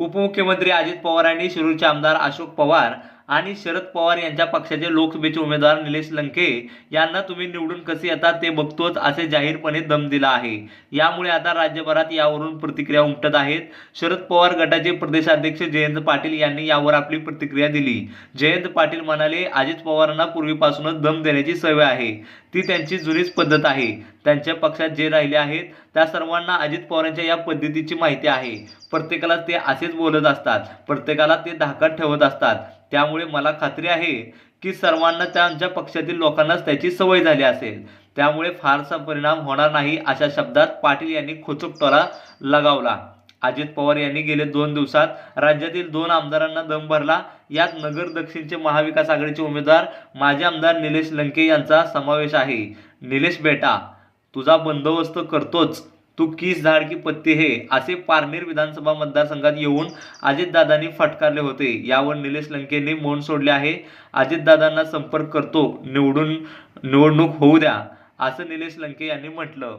उपमुख्यमंत्री अजित पवार आणि शिरूरचे आमदार अशोक पवार आणि शरद पवार यांच्या पक्षाचे लोकसभेचे उमेदवार निलेश लंके यांना तुम्ही निवडून कसे येतात ते बघतोच असे जाहीरपणे दम दिला आहे. यामुळे आता राज्यभरात यावरून प्रतिक्रिया उमटत आहेत. शरद पवार गटाचे प्रदेशाध्यक्ष जयंत पाटील यांनी यावर आपली प्रतिक्रिया दिली. जयंत पाटील म्हणाले अजित पवारांना पूर्वीपासूनच दम देण्याची सवय आहे. ती त्यांची जुनीच पद्धत आहे. त्यांच्या पक्षात जे राहिले आहेत त्या सर्वांना अजित पवारांच्या या पद्धतीची माहिती आहे. प्रत्येकाला ते असेच बोलत असतात. प्रत्येकाला ते धाकात ठेवत असतात. त्यामुळे मला खात्री आहे की सर्वांना त्यांच्या पक्षातील लोकांनाच त्याची सवय झाली असेल. त्यामुळे फारसा परिणाम होणार नाही अशा शब्दात पाटील यांनी खोचक लगावला. अजित पवार यांनी गेले दोन दिवसात राज्यातील दोन आमदारांना दम भरला. यात नगर दक्षिणचे महाविकास आघाडीचे उमेदवार माजी आमदार निलेश लंके यांचा समावेश आहे. निलेश बेटा तुझा बंदोबस्त करतोच. तू किस झाड की पत्ती हे? असे पारनेर विधानसभा मतदारसंघात येऊन अजितदादांनी फटकारले होते. यावर निलेश लंकेने मौन सोडले आहे. अजितदादांना संपर्क करतो. निवडून निवडणूक होऊ द्या असं निलेश लंके यांनी म्हटलं.